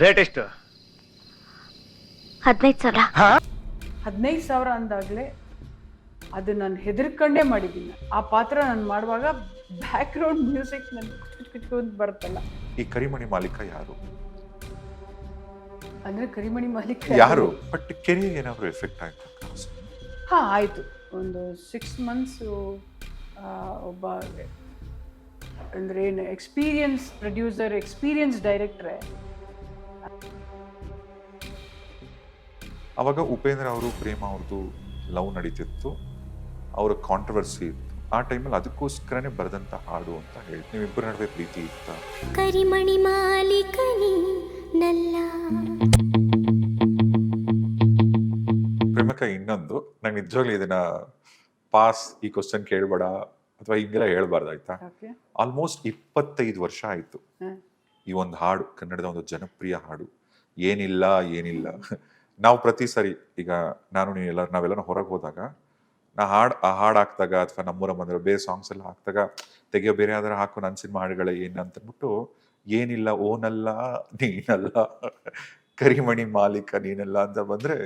Rate ಎಷ್ಟು? ಹದಿನೈದು ಸಾವಿರ. ಹದಿನೈದು ಸಾವಿರ ಅಂದಾಗಲೇ ಅದು ನಾನು ಹೆದರ್ಕೊಂಡೇ ಮಾಡಿದ್ದೀನಿ ಆ ಪಾತ್ರ ನಾನು ಮಾಡುವಾಗ ಬ್ಯಾಕ್ಗ್ರೌಂಡ್ ಮ್ಯೂಸಿಕ್ ನನ್ಗೆ ಅಂತ ಬರುತ್ತಲ್ಲ. ಈ ಕರಿಮಣಿ ಮಾಲೀಕ ಯಾರು? ಅಂದ್ರೆ ಕರಿಮಣಿ ಮಾಲೀಕ ಯಾರು? ಬಟ್ ಕೆರಿಯರ್ ಏನಾದ್ರು ಎಫೆಕ್ಟ್ ಆಯ್ತು? ಹಾ ಆಯ್ತು. ಒಂದು ಸಿಕ್ಸ್ ಮಂತ್ಸು ಒಬ್ಬ ಅಂದ್ರೆ ಏನು ಎಕ್ಸ್ಪೀರಿಯನ್ಸ್ ಪ್ರೊಡ್ಯೂಸರ್ ಎಕ್ಸ್ಪೀರಿಯನ್ಸ್ ಡೈರೆಕ್ಟ್ರೆ ಅವಾಗ ಉಪೇಂದ್ರ ಅವರು ಪ್ರೇಮ ಅವ್ರದ್ದು ಲವ್ ನಡೀತಿತ್ತು. ಅವರ ಕಾಂಟ್ರವರ್ಸಿ ಇತ್ತು. ಆ ಟೈಮಲ್ಲಿ ಅದಕ್ಕೋಸ್ಕರನೇ ಬರೆದಂತ ಹಾಡು ಅಂತ ಹೇಳಿ ನೀವಿಬ್ಬರ ನಡುವೆ ಪ್ರೀತಿ ಇತ್ತ? ಕರಿಮಣಿ ಮಾಲೀಕನಿ ನಲ್ಲ. ಪ್ರೇಮಕ ಇನ್ನೊಂದು ನಂಗೆ ನಿಜವಾಗ್ಲೂ ಇದನ್ನ ಪಾಸ್ ಈ ಕ್ವಶನ್ ಕೇಳಬೇಡ ಅಥವಾ ಹಿಂಗೆಲ್ಲ ಹೇಳ್ಬಾರ್ದಾಯ್ತಾ ಓಕೆ ಆಲ್ಮೋಸ್ಟ್ ಇಪ್ಪತ್ತೈದು ವರ್ಷ ಆಯ್ತು. ಈ ಒಂದು ಹಾಡು, ಕನ್ನಡದ ಒಂದು ಜನಪ್ರಿಯ ಹಾಡು. ಏನಿಲ್ಲ ಏನಿಲ್ಲ. ನಾವು ಪ್ರತಿ ಸರಿ, ಈಗ ನಾನು ನೀವೆಲ್ಲ ನಾವೆಲ್ಲ ಹೊರಗೆ ಹೋದಾಗ, ನಾ ಹಾಡು, ಆ ಹಾಡು ಹಾಕ್ದಾಗ ಅಥವಾ ನಮ್ಮೂರ ಬಂದ್ರೆ ಬೇರೆ ಸಾಂಗ್ಸ್ ಎಲ್ಲ ಹಾಕ್ದಾಗ, ತೆಗಿಯೋ ಬೇರೆ ಆದ್ರೆ ಹಾಕು ನನ್ನ ಸಿನಿಮಾ ಹಾಡುಗಳೇ ಏನು ಅಂತಂದ್ಬಿಟ್ಟು ಏನಿಲ್ಲ, ಓನಲ್ಲ, ನೀನಲ್ಲ, ಕರಿಮಣಿ ಮಾಲೀಕ ನೀನಲ್ಲ ಅಂತ ಬಂದ್ರೆ,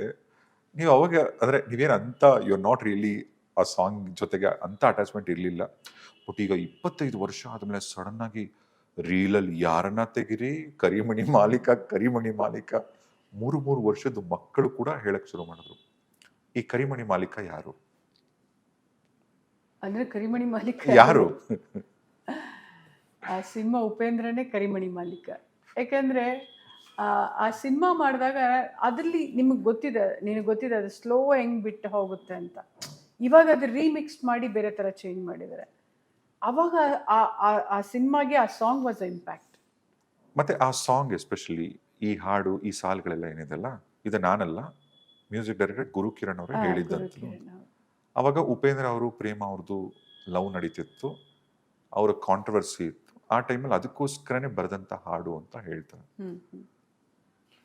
ನೀವು ಅವಾಗ, ಅಂದರೆ ನೀವೇನು ಅಂತ ಯು ಆರ್ ನಾಟ್ ರಿಯಲಿ ಆ ಸಾಂಗ್ ಜೊತೆಗೆ ಅಂತ ಅಟ್ಯಾಚ್ಮೆಂಟ್ ಇರಲಿಲ್ಲ. ಬಟ್ ಈಗ ಇಪ್ಪತ್ತೈದು ವರ್ಷ ಆದ್ಮೇಲೆ ಸಡನ್ ಆಗಿ ರೀಲಲ್ಲಿ ಯಾರನ್ನ ತೆಗಿರಿ? ಕರಿಮಣಿ ಮಾಲೀಕ ಕರಿಮಣಿ ಮಾಲೀಕ. ಮೂರು ಮೂರು ವರ್ಷದ ಮಕ್ಕಳು ಕೂಡ ಹೇಳಕ್ ಶುರು ಮಾಡಿದ್ರು. ಈ ಕರಿಮಣಿ ಮಾಲೀಕ ಯಾರು? ಅಂದ್ರೆ ಕರಿಮಣಿ ಮಾಲೀಕ ಯಾರು? ಆ ಸಿನಿಮಾ ಉಪೇಂದ್ರನೇ ಕರಿಮಣಿ ಮಾಲೀಕ. ಯಾಕಂದ್ರೆ ಆ, ಸಿನಿಮಾ ಮಾಡಿದಾಗ ಅದರಲ್ಲಿ ನಿಮಗೆ ಗೊತ್ತಿದೆ ನಿನಗೆ ಗೊತ್ತಿದೆ ಅದು ಸ್ಲೋ ಹೆಂಗ್ ಬಿಟ್ಟು ಹೋಗುತ್ತೆ ಅಂತ. ಇವಾಗ ಅದು ರೀಮಿಕ್ಸ್ ಮಾಡಿ ಬೇರೆ ಥರ ಚೇಂಜ್ ಮಾಡಿದ್ದಾರೆ. ಅವಾಗ ಆ- ಸಿನಿಮಾಗೆ ಆ ಸಾಂಗ್ ವಾಸ್ ಇಂಪ್ಯಾಕ್ಟ್ ಮತ್ತೆ ಆ ಸಾಂಗ್ ಎಸ್ಪೆಷಲಿ ಈ ಹಾಡು ಈ ಸಾಲ್ಗಳೆಲ್ಲ ಏನಿದೆಲ್ಲ? ಇದು ನಾನಲ್ಲ ಮ್ಯೂಸಿಕ್ ಡೈರೆಕ್ಟರ್ ಗುರು ಕಿರಣ್ ಅವರು ಹೇಳಿದ್ದಂತ ಅವಾಗ ಉಪೇಂದ್ರ ಅವರು ಪ್ರೇಮ ಅವ್ರದ್ದು ಲವ್ ನಡೀತಿತ್ತು ಅವರ ಕಾಂಟ್ರವರ್ಸಿ ಇತ್ತು. ಆ ಟೈಮಲ್ಲಿ ಅದಕ್ಕೋಸ್ಕರನೇ ಬರೆದಂತ ಹಾಡು ಅಂತ ಹೇಳ್ತಾರೆ.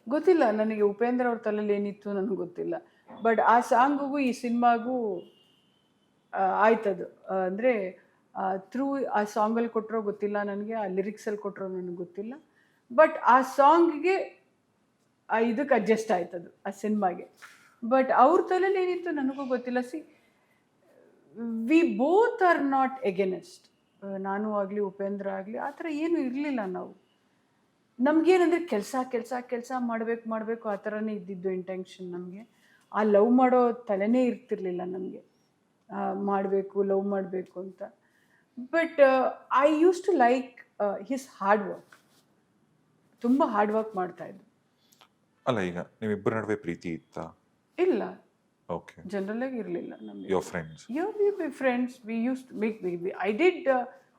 ಗೊತ್ತಿಲ್ಲ ನನಗೆ ಉಪೇಂದ್ರ ಅವ್ರ ತಲೆಯಲ್ಲಿ ಏನಿತ್ತು ನನಗೆ ಗೊತ್ತಿಲ್ಲ. ಬಟ್ ಆ ಸಾಂಗಿಗೂ ಈ ಸಿನಿಮಾಗೂ ಆಯ್ತದು. ಅಂದ್ರೆ ಥ್ರೂ ಆ ಸಾಂಗಲ್ಲಿ ಕೊಟ್ಟರೋ ಗೊತ್ತಿಲ್ಲ ನನಗೆ, ಆ ಲಿರಿಕ್ಸಲ್ಲಿ ಕೊಟ್ಟರೋ ನನಗೆ ಗೊತ್ತಿಲ್ಲ. ಬಟ್ ಆ ಸಾಂಗ್ಗೆ ಇದಕ್ಕೆ ಅಡ್ಜಸ್ಟ್ ಆಯ್ತದು, ಆ ಸಿನಿಮಾಗೆ. ಬಟ್ ಅವ್ರ ತಲೆಯಲ್ಲಿ ಏನಿತ್ತು ನನಗೂ ಗೊತ್ತಿಲ್ಲ. See we both are not against ನಾನು ಆಗಲಿ, ಉಪೇಂದ್ರ ಆಗಲಿ, ಆ ಥರ ಏನೂ ಇರಲಿಲ್ಲ ನಾವು. ನಮಗೇನಂದರೆ ಕೆಲಸ ಕೆಲಸ ಕೆಲಸ ಮಾಡಬೇಕು ಮಾಡಬೇಕು, ಆ ಥರನೇ ಇದ್ದಿದ್ದು ಇಂಟೆನ್ಷನ್ ನಮಗೆ. ಆ ಲವ್ ಮಾಡೋ ತಲೆನೇ ಇರ್ತಿರ್ಲಿಲ್ಲ ನಮಗೆ. ಮಾಡಬೇಕು ಲವ್ ಮಾಡಬೇಕು ಅಂತ. But I use to like his hard work ತುಂಬ ಹಾರ್ಡ್ ವರ್ಕ್ ಮಾಡ್ತಾ ಇದ್ದೆ. ಅಲ್ಲ ಈಗ ನಿಮ್ಮಿಬ್ಬರ ನಡುವೆ ಪ್ರೀತಿ ಇತ್ತ? ಇಲ್ಲ. ಓಕೆ ಜನರಲ್ ಆಗಿ ಇರಲಿಲ್ಲ ನಮಗೆ. Your friends you we be friends we use make I did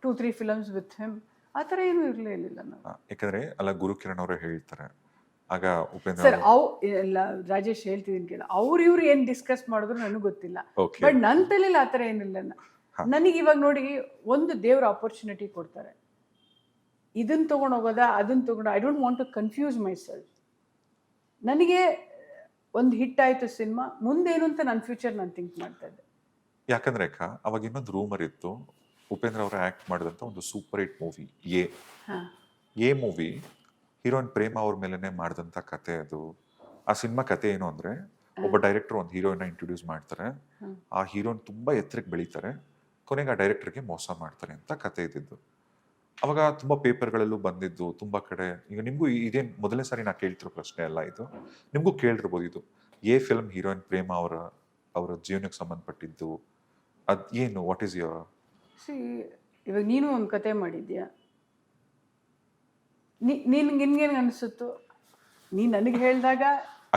two three films with him ಆ ಥರ ಏನೂ ಇರಲೇ ಇಲ್ಲ ನಾವು ಯಾಕಂದ್ರೆ ಅಲ್ಲ ಗುರುಕಿರಣ್ ಅವರು ಹೇಳ್ತಾರೆ. ಆಗ ಉಪೇಂದ್ರ ಸರ್ ಅವ್ ಎಲ್ಲ ರಾಜೇಶ್ ಹೇಳ್ತಿದ್ದೀನಿ ಕೇಳ. ಅವ್ರು ಇವ್ರು ಏನು ಡಿಸ್ಕಸ್ ಮಾಡಿದ್ರು ನನಗೆ ಗೊತ್ತಿಲ್ಲ. ಬಟ್ ನನ್ನ ತಲೆಯಲ್ಲಿ ಆ ಥರ ಏನಿಲ್ಲ. ನನಗೆ ಇವಾಗ ನೋಡಿ ಒಂದು ದೇವ್ರ ಆಪರ್ಚುನಿಟಿ ಕೊಡ್ತಾರೆ. ಇದನ್ನ ತೊಗೊಂಡು ಹೋಗೋದಾ ಅದನ್ನ ತೊಗೊಂಡು I don't want to confuse myself ನನಗೆ ಒಂದು ಹಿಟ್ ಆಯಿತು ಸಿನಿಮಾ ಮುಂದೇನು ಅಂತ ನನ್ನ ಫ್ಯೂಚರ್ ನಾನು ಥಿಂಕ್ ಮಾಡ್ತಾ ಇದ್ದೆ. ಯಾಕಂದ್ರೆ ಅಕ್ಕ ಅವಾಗ ಇನ್ನೊಂದು ರೂಮರ್ ಇತ್ತು ಉಪೇಂದ್ರ ಅವರು ಆಕ್ಟ್ ಮಾಡಿದಂತ ಒಂದು super hit movie a a movie heroine Prema ಅವ್ರ ಮೇಲೇ ಮಾಡಿದಂತ ಕತೆ ಅದು. ಆ ಸಿನಿಮಾ ಕತೆ ಏನು ಅಂದ್ರೆ ಒಬ್ಬ ಡೈರೆಕ್ಟರ್ ಒಂದು ಹೀರೋಯಿನ್ ಇಂಟ್ರೊಡ್ಯೂಸ್ ಮಾಡ್ತಾರೆ. ಆ ಹೀರೋಯಿನ್ ತುಂಬಾ ಎತ್ತರಕ್ಕೆ ಬೆಳೀತಾರೆ. ಕೊನೆಗೆ ಆ ಡೈರೆಕ್ಟರ್ಗೆ ಮೋಸ ಮಾಡ್ತಾರೆ ಅಂತ ಕತೆ ಇದ್ದಿದ್ದು. ಅವಾಗ ತುಂಬಾ ಪೇಪರ್ಗಳಲ್ಲೂ ಬಂದಿದ್ದು ತುಂಬಾ ಕಡೆ ಈಗ ನಿಮಗೂ ಇದೇ ಮೊದಲನೇ ಸಾರಿ ನಾ ಕೇಳ್ತಿರೋ ಪ್ರಶ್ನೆ ಅಲ್ಲ ಇದು? ನಿಮಗೂ ಕೇಳಿರ್ಬೋದು ಇದು. ಎ ಫಿಲ್ಮ್ ಹೀರೋಯಿನ್ ಪ್ರೇಮ ಅವರ ಅವರ ಜೀವನಕ್ಕೆ ಸಂಬಂಧಪಟ್ಟಿದ್ದು ಅದು ಏನು ವಾಟ್ ಈಸ್ ಯುವರ್ ಸಿ ಇವಾಗ ನೀನು ಒಂದು ಕತೆ ಮಾಡಿದ್ಯಾ? ನಿನ್ಗೆ ನೀನು ನಿನ್ಗೇನು ಅನಿಸುತ್ತು? ನೀ ನನಗೆ ಹೇಳಿದಾಗ?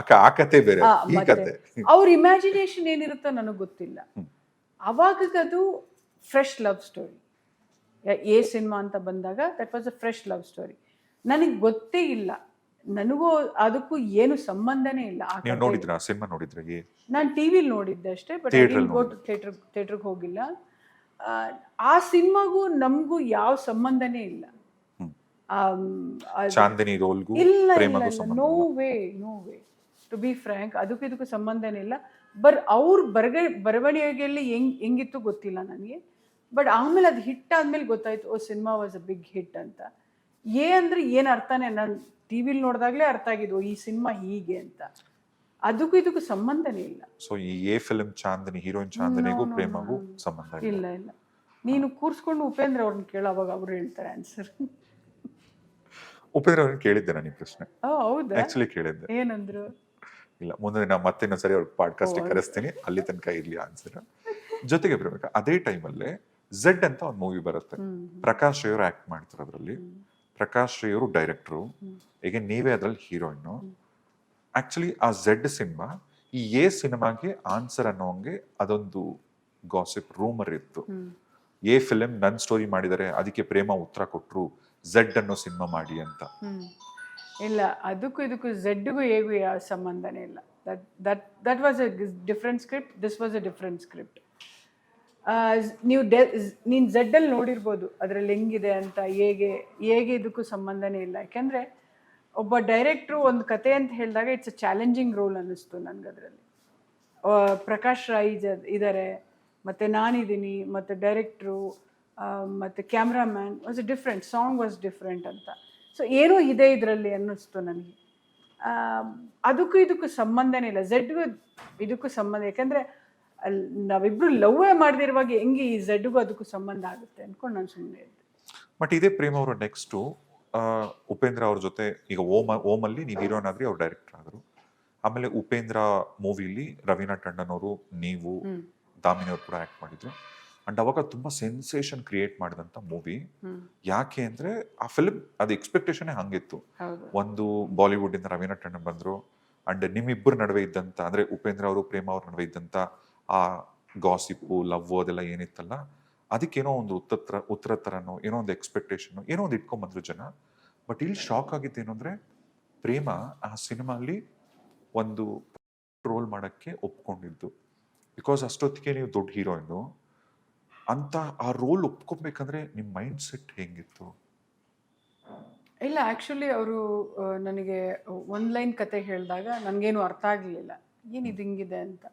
ಅಕ್ಕ ಆ ಕತೆ ಬೇರೆ ಈ ಕತೆ. ಅವ್ರ ಇಮ್ಯಾಜಿನೇಷನ್ ಏನಿರುತ್ತೋ ನನಗೆ ಗೊತ್ತಿಲ್ಲ. ಅವಾಗ ಅದು fresh love story A cinema ಅಂತ ಬಂದಾಗ that was a fresh love story ನನಗೆ ಗೊತ್ತೇ ಇಲ್ಲ. ನನಗೂ ಅದಕ್ಕೂ ಏನು ಸಂಬಂಧನೇ ಇಲ್ಲ ನೀವು. ನೋಡಿದ್ರ? ಸಿನಿಮಾ ನೋಡಿದ್ರೆ ನಾನು ಟಿ ವಿಲಿ ನೋಡಿದ್ದೆ ಅಷ್ಟೇ ಬಟ್ ಗೋ ಟು ಥಿಯೇಟರ್ ಥಿಯೇಟ್ರಿಗೆ ಹೋಗಿಲ್ಲ. ಆ, ಸಿನಿಮಾಗೂ ನಮಗೂ ಯಾವ ಸಂಬಂಧನೇ ಇಲ್ಲ. ಚಾಂದಿನಿ ರೋಲ್ಗೂ ಇಲ್ಲ no way no way to be frank ಅದಕ್ಕೂ ಇದಕ್ಕೂ ಸಂಬಂಧನೇ ಇಲ್ಲ. ಬರ್ ಅವ್ರ ಬರಗ ಬರವಣಿಗೆಯಲ್ಲಿ ಹೆಂಗ್ ಹೆಂಗಿತ್ತು ಗೊತ್ತಿಲ್ಲ ನನಗೆ. ಬಟ್ ಆಮೇಲೆ ಅದು ಹಿಟ್ ಆದ್ಮೇಲೆ ಗೊತ್ತಾಯ್ತು ಓ cinema was a big hit ಅಂತ. ಏ ಅಂದ್ರೆ ಏನು ಅರ್ಥನೇ ನಾನು ಟಿ ವಿಲಿ ನೋಡಿದಾಗಲೇ ಅರ್ಥ ಆಗಿದ್ವು ಈ ಸಿನಿಮಾ ಹೀಗೆ ಅಂತ. ಅದಕ್ಕೂ ಇದಕ್ಕೂ ಸಂಬಂಧನೇ ಇಲ್ಲ. ಸೊ ಈ ಎ ಫಿಲ್ಮ್ ಚಾಂದನಿ ಹೀರೋಯಿನ್ ಚಾಂದನಿಗೂ ಪ್ರೇಮಗೂ. ಸಂಬಂಧ ಇಲ್ಲ. ಇಲ್ಲ ನೀನು ಕೂರಿಸ್ಕೊಂಡು ಉಪೇಂದ್ರ ಅವ್ರನ್ನ ಕೇಳ ಅವಾಗ ಅವ್ರು ಹೇಳ್ತಾರೆ ಆನ್ಸರ್ ಉಪೇಂದ್ರ ಅವ್ರನ್ನ ಕೇಳಿದ್ದೆ ನಾನು ಈ ಪ್ರಶ್ನೆ ಹೌದಾ? ಆಕ್ಚುಲಿ ಕೇಳಿದ್ದೆ. ಏನಂದ್ರು? ಇಲ್ಲ ಮುಂದೆ ದಿನ ಮತ್ತೆ ಇನ್ನೊಂದ್ಸರಿ ಅವ್ರ ಪಾಡ್ಕಾಸ್ಟ್? ಕರೆಸ್ತೀನಿ. ಅಲ್ಲಿ ತನಕ ಇರ್ಲಿ ಆನ್ಸರ್ ಜೊತೆಗೆ ಬರಬೇಕು ಅದೇ ಟೈಮಲ್ಲೇ ಝೆಡ್ ಅಂತ ಒಂದು ಮೂವಿ ಬರುತ್ತೆ. ಪ್ರಕಾಶ್ ಅವರು ಆಕ್ಟ್ ಮಾಡ್ತಾರೆ ಅದರಲ್ಲಿ. ಪ್ರಕಾಶ್ ಅವರು ಡೈರೆಕ್ಟ್ರು. ಈಗ ನೀವೇ ಅದ್ರಲ್ಲಿ ಹೀರೋಯಿನ್ ಆಕ್ಚುಲಿ ಆ ಝೆಡ್ ಸಿನಿಮಾ ಈ ಎ ಸಿನಿಮಾಗೆ ಆನ್ಸರ್ ಅನ್ನೋಂಗೆ ಅದೊಂದು ಗಾಸಿಪ್ ರೂಮರ್ ಇತ್ತು. ಎ ಫಿಲಮ್ ನನ್ ಸ್ಟೋರಿ ಮಾಡಿದರೆ ಅದಕ್ಕೆ ಪ್ರೇಮ ಉತ್ತರ ಕೊಟ್ರು ಝೆಡ್ ಅನ್ನೋ ಸಿನಿಮಾ ಮಾಡಿ ಅಂತ. ಇಲ್ಲ, ಅದಕ್ಕೂ ಇದಕ್ಕೂ ಝೆಡ್ಗೂ ಹೇಗೂ ಯಾವ ಸಂಬಂಧನೇ ಇಲ್ಲ. That that that was a different script this was a different script ನೀವು ಡೆ ನೀನು ಝೆಡ್ಡಲ್ಲಿ ನೋಡಿರ್ಬೋದು ಅದರಲ್ಲಿ ಹೆಂಗಿದೆ ಅಂತ, ಹೇಗೆ ಹೇಗೆ ಇದಕ್ಕೂ ಸಂಬಂಧನೇ ಇಲ್ಲ. ಯಾಕೆಂದರೆ ಒಬ್ಬ ಡೈರೆಕ್ಟ್ರು ಒಂದು ಕತೆ ಅಂತ ಹೇಳಿದಾಗ ಇಟ್ಸ್ ಅ ಚಾಲೆಂಜಿಂಗ್ ರೋಲ್ ಅನ್ನಿಸ್ತು ನನಗೆ ಅದರಲ್ಲಿ. ಪ್ರಕಾಶ್ ರಾಯ್ ಇದ್ದಾರೆ ಮತ್ತು ನಾನಿದ್ದೀನಿ ಮತ್ತು ಡೈರೆಕ್ಟ್ರು ಮತ್ತು cameraman was different song was different ಅಂತ. ಸೊ ಏನೋ ಇದೆ ಇದರಲ್ಲಿ ಅನ್ನಿಸ್ತು ನನಗೆ. ಅದಕ್ಕೂ ಇದಕ್ಕೂ ಸಂಬಂಧನೇ ಇಲ್ಲ. ಝೆಡ್ಗೂ ಇದಕ್ಕೂ ಸಂಬಂಧ ಯಾಕೆಂದರೆ ಅಲ್ಲಿ ಲವ್ ಲವ್ವೇ ಮಾಡದಿರುವಾಗ ಹೆಂಗೆ ಈ ಝೆಡ್ಗೂ ಅದಕ್ಕೂ ಸಂಬಂಧ ಆಗುತ್ತೆ ಅಂದ್ಕೊಂಡು ನಾನು ಸುಮ್ಮನೆ ಇದ್ದೆ. ಬಟ್ ಇದೇ ಪ್ರೇಮ್ ಅವರು ನೆಕ್ಸ್ಟು ಉಪೇಂದ್ರ ಅವ್ರ ಜೊತೆ ಈಗ ಓಮ್ ಓಮಲ್ಲಿ ನೀವು ಹೀರೋನ್ ಆದ್ರಿ ಅವ್ರು ಡೈರೆಕ್ಟರ್ ಆದರು. ಆಮೇಲೆ ಉಪೇಂದ್ರ ಮೂವಿಲಿ ರವೀನಾ ಟಂಡನ್ ಅವರು ನೀವು ದಾಮಿನಿ ಅವರು ಕೂಡ ಆಕ್ಟ್ ಮಾಡಿದ್ರು. ಅಂಡ್ ಅವಾಗ ತುಂಬಾ ಸೆನ್ಸೇಷನ್ ಕ್ರಿಯೇಟ್ ಮಾಡಿದಂಥ ಮೂವಿ. ಯಾಕೆ ಅಂದ್ರೆ ಆ ಫಿಲ್ಮ್ ಅದು ಎಕ್ಸ್ಪೆಕ್ಟೇಷನ್ ಹಂಗಿತ್ತು. ಒಂದು ಬಾಲಿವುಡ್ ಇಂದ ರವೀನಾ ಟಂಡನ್ ಬಂದ್ರು ಅಂಡ್ ನಿಮ್ಮಿಬ್ಬರ ನಡುವೆ ಇದ್ದಂತ ಅಂದ್ರೆ ಉಪೇಂದ್ರ ಅವರು ಪ್ರೇಮ ಅವ್ರ ನಡುವೆ ಇದ್ದಂತ ಆ ಗಾಸಿಪ್ಪು ಲವ್ ಅದೆಲ್ಲ ಏನಿತ್ತಲ್ಲ ಅದಕ್ಕೇನೋ ಒಂದು ಉತ್ತರ ಉತ್ತರ ತರನೋ ಏನೋ ಒಂದು ಎಕ್ಸ್ಪೆಕ್ಟೇಷನ್ ಏನೋ ಒಂದು ಇಟ್ಕೊಂಬಂದ್ರು ಜನ. ಬಟ್ ಇಲ್ಲಿ ಶಾಕ್ ಆಗಿದ್ದೇನು ಅಂದ್ರೆ ಪ್ರೇಮ ಆ ಸಿನಿಮಾಲಿ ಒಂದು ರೋಲ್ ಮಾಡಕ್ಕೆ ಒಪ್ಕೊಂಡಿದ್ದು. ಬಿಕಾಸ್ ಅಷ್ಟೊತ್ತಿಗೆ ನೀವು ದೊಡ್ಡ ಹೀರೋಯಿನ್ನು ಅಂತ ಆ ರೋಲ್ ಒಪ್ಕೊಬೇಕಂದ್ರೆ ನಿಮ್ಮ ಮೈಂಡ್ ಸೆಟ್ ಹೆಂಗಿತ್ತು? ಇಲ್ಲ ಆ್ಯಕ್ಚುಲಿ ಅವರು ನನಗೆ ಒಂದು ಲೈನ್ ಕತೆ ಹೇಳಿದಾಗ ನನಗೇನು ಅರ್ಥ ಆಗಲಿಲ್ಲ. ಏನಿದು ಹಿಂಗಿದೆ ಅಂತ.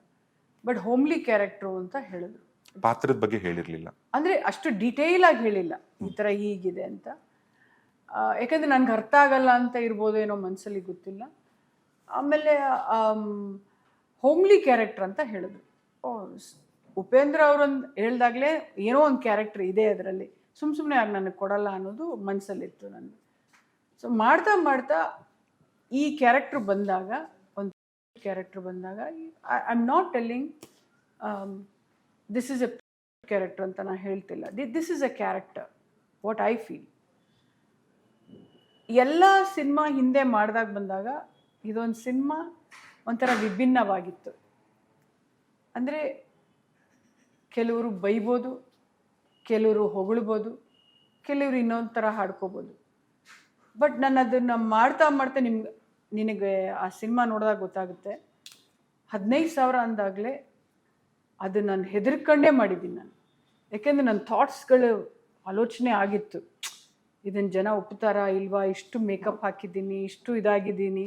ಬಟ್ ಹೋಮ್ಲಿ ಕ್ಯಾರೆಕ್ಟ್ರು ಅಂತ ಹೇಳಿದ್ರು. ಪಾತ್ರದ ಬಗ್ಗೆ ಹೇಳಿರಲಿಲ್ಲ. ಅಂದರೆ ಅಷ್ಟು ಡೀಟೇಲ್ ಆಗಿ ಹೇಳಿಲ್ಲ. ಈ ಥರ ಹೀಗಿದೆ ಅಂತ. ಯಾಕಂದ್ರೆ ನನಗೆ ಅರ್ಥ ಆಗಲ್ಲ ಅಂತ ಇರ್ಬೋದು ಏನೋ ಮನಸ್ಸಲ್ಲಿ ಗೊತ್ತಿಲ್ಲ. ಆಮೇಲೆ ಹೋಮ್ಲಿ ಕ್ಯಾರೆಕ್ಟರ್ ಅಂತ ಹೇಳಿದ್ರು. ಓ ಉಪೇಂದ್ರ ಅವರೊಂದು ಹೇಳ್ದಾಗಲೇ ಏನೋ ಒಂದು ಕ್ಯಾರೆಕ್ಟರ್ ಇದೆ ಅದರಲ್ಲಿ. ಸುಮ್ಮ ಸುಮ್ಮನೆ ಯಾರು ನನಗೆ ಕೊಡಲ್ಲ ಅನ್ನೋದು ಮನಸ್ಸಲ್ಲಿತ್ತು ನನಗೆ ಸೊ ಮಾಡ್ತಾ ಮಾಡ್ತಾ ಈ ಕ್ಯಾರೆಕ್ಟ್ರ್ ಬಂದಾಗ, ಒಂದು ಕ್ಯಾರೆಕ್ಟರ್ ಬಂದಾಗ I am not telling this is a character ಅಂತ ನಾನು ಹೇಳ್ತಿಲ್ಲ. The this is a character what I feel ಎಲ್ಲ ಸಿನಿಮಾ ಹಿಂದೆ ಮಾಡಿದಾಗ ಬಂದಾಗ ಇದೊಂದು ಸಿನಿಮಾ ಒಂಥರ ವಿಭಿನ್ನವಾಗಿತ್ತು. ಅಂದರೆ ಕೆಲವರು ಬೈಬೋದು, ಕೆಲವರು ಹೊಗಳ್ಬೋದು, ಕೆಲವರು ಇನ್ನೊಂದು ಥರ ಹಾಡ್ಕೋಬೋದು. ಬಟ್ ನಾನು ಅದನ್ನು ಮಾಡ್ತಾ ಮಾಡ್ತಾ ನಿಮ್ಗೆ ನಿನಗೆ ಆ ಸಿನಿಮಾ ನೋಡಿದಾಗ ಗೊತ್ತಾಗುತ್ತೆ, ಹದಿನೈದು ಸಾವಿರ ಅಂದಾಗಲೇ ಅದು ನಾನು ಹೆದರ್ಕೊಂಡೇ ಮಾಡಿದ್ದೀನಿ ನಾನು. ಯಾಕೆಂದರೆ ನನ್ನ ಥಾಟ್ಸ್ಗಳು ಆಲೋಚನೆ ಆಗಿತ್ತು. ಇದನ್ನು ಜನ ಒಪ್ತಾರಾ ಇಲ್ವಾ? ಇಷ್ಟು ಮೇಕಪ್ ಹಾಕಿದ್ದೀನಿ, ಇಷ್ಟು ಇದಾಗಿದ್ದೀನಿ.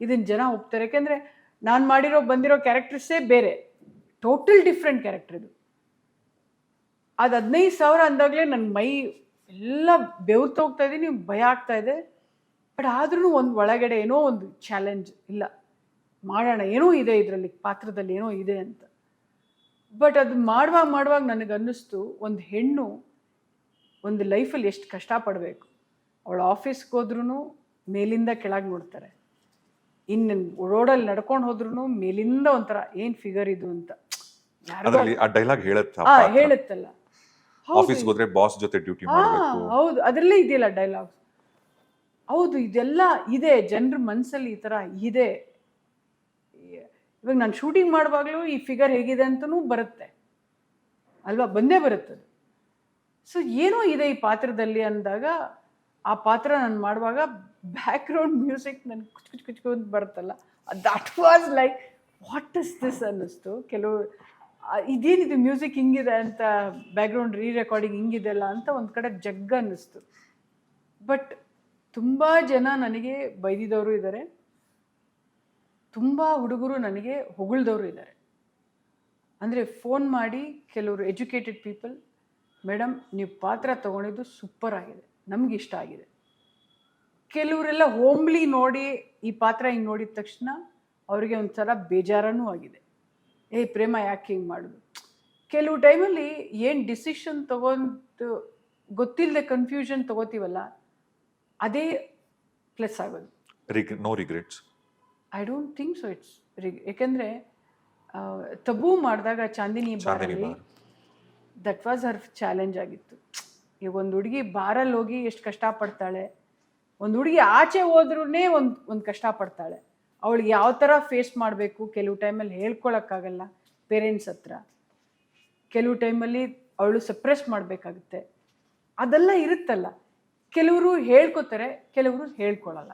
ಇದನ್ನು ಜನ ಒಪ್ತಾರೆ. ಯಾಕೆಂದರೆ ನಾನು ಮಾಡಿರೋ, ಬಂದಿರೋ ಕ್ಯಾರೆಕ್ಟರ್ಸೇ ಬೇರೆ. ಟೋಟಲ್ ಡಿಫ್ರೆಂಟ್ ಕ್ಯಾರೆಕ್ಟರ್ ಇದು. ಅದು ಹದಿನೈದು ಸಾವಿರ ಅಂದಾಗಲೇ ನನ್ನ ಮೈ ಎಲ್ಲ ಬೆವ್ತು ಹೋಗ್ತಾ ನೀವು ಭಯ ಆಗ್ತಾ ಇದೆ. ಬಟ್ ಆದ್ರೂ ಒಂದು ಒಳಗಡೆ ಏನೋ ಒಂದು ಚಾಲೆಂಜ್ ಇಲ್ಲ. ಮಾಡೋಣ ಏನೋ ಇದೆ ಇದರಲ್ಲಿ ಪಾತ್ರದಲ್ಲಿ ಏನೋ ಇದೆ ಅಂತ. ಬಟ್ ಅದು ಮಾಡುವಾಗ ಮಾಡುವಾಗ ನನಗೆ ಅನ್ನಿಸ್ತು ಒಂದು ಹೆಣ್ಣು ಒಂದು ಲೈಫಲ್ಲಿ ಎಷ್ಟು ಕಷ್ಟಪಡಬೇಕು ಅವಳು ಆಫೀಸ್ಗೆ ಹೋದ್ರೂ ಮೇಲಿಂದ ಕೆಳಗೆ ನೋಡ್ತಾರೆ. ಇನ್ನು ರೋಡಲ್ಲಿ ನಡ್ಕೊಂಡು ಹೋದ್ರೂ ಮೇಲಿಂದ ಒಂಥರ ಏನು ಫಿಗರ್ ಇದು ಅಂತ. ಹೇಳುತ್ತಲ್ಲ. ಹೌದು. ಆಫೀಸ್ಗೆ ಹೋದ್ರೆ ಬಾಸ್ ಜೊತೆ ಡ್ಯೂಟಿ ಮಾಡಬೇಕು. ಹೌದು. ಅದರಲ್ಲೇ ಇದೆಯಲ್ಲ ಡೈಲಾಗ್ಸ್ ಹೌದು ಇದೆಲ್ಲ ಇದೆ. ಜನರ ಮನಸ್ಸಲ್ಲಿ ಈ ಥರ ಇದೆ. ಇವಾಗ ನಾನು ಶೂಟಿಂಗ್ ಮಾಡುವಾಗಲೂ ಈ ಫಿಗರ್ ಹೇಗಿದೆ ಅಂತಲೂ ಬರುತ್ತೆ. ಅಲ್ವಾ? ಬಂದೇ ಬರುತ್ತೆ ಸೊ ಏನೋ ಇದೆ ಈ ಪಾತ್ರದಲ್ಲಿ ಅಂದಾಗ ಆ ಪಾತ್ರ ನಾನು ಮಾಡುವಾಗ ಬ್ಯಾಕ್ಗ್ರೌಂಡ್ ಮ್ಯೂಸಿಕ್ ನನ್ಗೆ ಕುಚ್ ಕುಚ್ ಕುಚ್ ಅಂತ ಬರುತ್ತಲ್ಲ. That was like what is this ಅನ್ನಿಸ್ತು. ಕೆಲವು ಇದೇನಿದು ಮ್ಯೂಸಿಕ್ ಹಿಂಗಿದೆ ಅಂತ ಬ್ಯಾಕ್ಗ್ರೌಂಡ್ ರೀ ರೆಕಾರ್ಡಿಂಗ್ ಹಿಂಗಿದೆಲ್ಲ ಅಂತ ಒಂದು ಕಡೆ ಜಗ್ಗ ಅನ್ನಿಸ್ತು. ಬಟ್ ತುಂಬ ಜನ ನನಗೆ ಬೈದಿದವರು ಇದ್ದಾರೆ ತುಂಬ ಹುಡುಗರು ನನಗೆ ಹೊಗಳ್ದವರು ಇದ್ದಾರೆ ಅಂದರೆ ಫೋನ್ ಮಾಡಿ ಕೆಲವರು ಎಜುಕೇಟೆಡ್ ಪೀಪಲ್ ಮೇಡಮ್ ನೀವು ಪಾತ್ರ ತೊಗೊಂಡಿದ್ದು ಸೂಪರ್ ಆಗಿದೆ. ನಮ್ಗೆ ಇಷ್ಟ ಆಗಿದೆ. ಕೆಲವರೆಲ್ಲ ಹೋಮ್ಲಿ ನೋಡಿ ಈ ಪಾತ್ರ ಹಿಂಗೆ ನೋಡಿದ ತಕ್ಷಣ ಅವರಿಗೆ ಒಂಥರ ಬೇಜಾರನೂ ಆಗಿದೆ. ಏ ಪ್ರೇಮ ಯಾಕೆ ಹಿಂಗೆ ಮಾಡೋದು? ಕೆಲವು ಟೈಮಲ್ಲಿ ಏನು ಡಿಸಿಷನ್ ತಗೊಂಡು ಗೊತ್ತಿಲ್ಲದೆ ಕನ್ಫ್ಯೂಷನ್ ತಗೋತೀವಲ್ಲ ಅದೇ ಪ್ಲಸ್ ಆಗೋದು. No regrets I don't think so it's ಏಕೆಂದರೆ ತಬು ಮಾಡಿದಾಗ ಚಾಂದಿನಿ ಚಾಂದಿನಿ ಬಾರಲ್ಲಿ ದಟ್ ವಾಸ್ ಹರ್ ಚಾಲೆಂಜ್ ಆಗಿತ್ತು. ಈಗ ಒಂದು ಹುಡುಗಿ ಬಾರಲ್ಲಿ ಹೋಗಿ ಎಷ್ಟು ಕಷ್ಟಪಡ್ತಾಳೆ ಒಂದು ಹುಡುಗಿ ಆಚೆ ಹೋದ್ರೂ ಒಂದು ಒಂದು ಕಷ್ಟಪಡ್ತಾಳೆ. ಅವಳಿಗೆ ಯಾವ ಥರ ಫೇಸ್ ಮಾಡಬೇಕು ಕೆಲವು ಟೈಮಲ್ಲಿ ಹೇಳ್ಕೊಳಕ್ಕಾಗಲ್ಲ ಪೇರೆಂಟ್ಸ್ ಹತ್ರ. ಕೆಲವು ಟೈಮಲ್ಲಿ ಅವಳು ಸಪ್ರೆಸ್ ಮಾಡಬೇಕಾಗುತ್ತೆ. ಅದೆಲ್ಲ ಇರುತ್ತಲ್ಲ. ಕೆಲವರು ಹೇಳ್ಕೊತಾರೆ ಕೆಲವರು ಹೇಳ್ಕೊಳಲ್ಲ.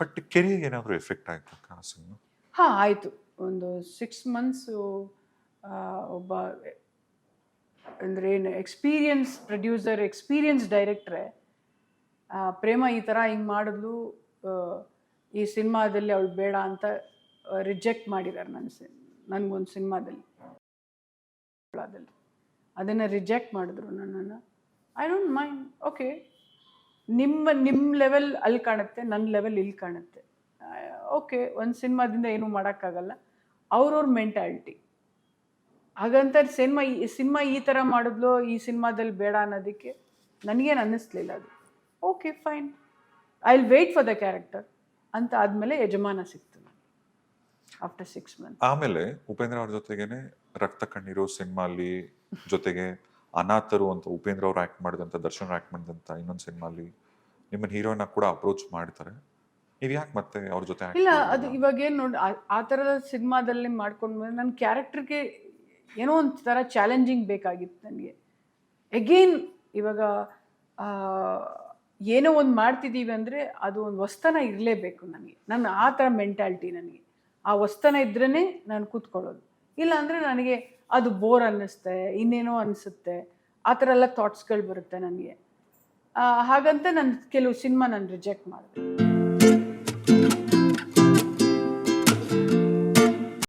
ಬಟ್ ಕೆರಿಯರ್ ಏನಾದರೂ ಎಫೆಕ್ಟ್ ಆಯ್ತಾ ಹಾಂ ಆಯಿತು. ಒಂದು ಸಿಕ್ಸ್ ಮಂತ್ಸು ಒಬ್ಬ ಅಂದರೆ ಏನು ಎಕ್ಸ್ಪೀರಿಯನ್ಸ್ ಪ್ರೊಡ್ಯೂಸರ್ ಎಕ್ಸ್ಪೀರಿಯನ್ಸ್ ಡೈರೆಕ್ಟ್ರೆ ಪ್ರೇಮ ಈ ಥರ ಹಿಂಗೆ ಮಾಡಿದ್ಲು ಈ ಸಿನಿಮಾದಲ್ಲಿ ಅವಳು ಬೇಡ ಅಂತ ರಿಜೆಕ್ಟ್ ಮಾಡಿದ್ದಾರೆ ನನ್ನ ಸಿ, ನನಗೊಂದು ಸಿನಿಮಾದಲ್ಲಿ. ಅದನ್ನು ರಿಜೆಕ್ಟ್ ಮಾಡಿದ್ರು ನನ್ನನ್ನು. ಐ ಡೋಂಟ್ ಮೈಂಡ್ ಓಕೆ ನಿಮ್ಮ ನಿಮ್ಮ ಲೆವೆಲ್ ಅಲ್ಲಿ ಕಾಣುತ್ತೆ ನನ್ನ ಲೆವೆಲ್ ಇಲ್ಲಿ ಕಾಣುತ್ತೆ. ಓಕೆ ಒಂದು ಸಿನಿಮಾದಿಂದ ಏನೂ ಮಾಡೋಕ್ಕಾಗಲ್ಲ. ಅವ್ರವ್ರ ಮೆಂಟ್ಯಾಲಿಟಿ ಹಾಗಂತ ಸಿನಿಮಾ ಈ ಸಿನಿಮಾ ಈ ಥರ ಮಾಡಿದ್ಲು, ಈ ಸಿನಿಮಾದಲ್ಲಿ ಬೇಡ ಅನ್ನೋದಕ್ಕೆ ನನಗೇನು ಅನ್ನಿಸ್ಲಿಲ್ಲ ಅದು. Okay fine I will wait for the character ಅಂತ ಆದಮೇಲೆ ಯಜಮಾನ ಸಿಕ್ತು ನನಗೆ. ಆಫ್ಟರ್ ಸಿಕ್ಸ್ ಮಂತ್ ಆಮೇಲೆ ಉಪೇಂದ್ರ ಅವ್ರ ಜೊತೆಗೇನೆ ರಕ್ತ ಕಣ್ಣೀರು ಅಲ್ಲಿ ಜೊತೆಗೆ ಅನಾಥರು ಅಂತ ಉಪೇಂದ್ರ ಅವ್ರು ಆಕ್ಟ್ ಮಾಡಿದಂಥ ದರ್ಶನ್ ಆಕ್ಟ್ ಮಾಡಿದಂಥ ಇನ್ನೊಂದು ಸಿನಿಮಾಲಿ ನಿಮ್ಮನ್ನ ಹೀರೋಯಿನ್ ಕೂಡ ಅಪ್ರೋಚ್ ಮಾಡ್ತಾರೆ. ನೀವು ಯಾಕೆ ಮತ್ತೆ ಅವ್ರ ಜೊತೆ ಇಲ್ಲ ಅದು ಇವಾಗ ಏನು ನೋಡಿ ಆ ಥರದ ಸಿನಿಮಾದಲ್ಲಿ ಮಾಡ್ಕೊಂಡ್ಮೇಲೆ ನನ್ನ ಕ್ಯಾರೆಕ್ಟರ್ಗೆ ಏನೋ ಒಂದು ಥರ ಚಾಲೆಂಜಿಂಗ್ ಬೇಕಾಗಿತ್ತು ನನಗೆ. ಎಗೇನ್ ಇವಾಗ ಏನೋ ಒಂದು ಮಾಡ್ತಿದ್ದೀವಿ ಅಂದರೆ ಅದು ಒಂದು ವಸ್ತನ ಇರಲೇಬೇಕು ನನಗೆ. ನನ್ನ ಆ ಥರ ಮೆಂಟ್ಯಾಲಿಟಿ ನನಗೆ. ಆ ವಸ್ತನ ಇದ್ರೇ ನಾನು ಕೂತ್ಕೊಳ್ಳೋದು. ಇಲ್ಲ ಅಂದರೆ ನನಗೆ ಅದು ಬೋರ್ ಅನ್ನಿಸುತ್ತೆ ಇನ್ನೇನೋ ಅನಿಸುತ್ತೆ. ಆ ಥರ ಎಲ್ಲ ಥಾಟ್ಸ್ಗಳು ಬರುತ್ತೆ ನನಗೆ. ಹಾಗಂತ ನಾನು ಕೆಲವು ಸಿನಿಮಾ ನಾನು ರಿಜೆಕ್ಟ್ ಮಾಡಿದೆ.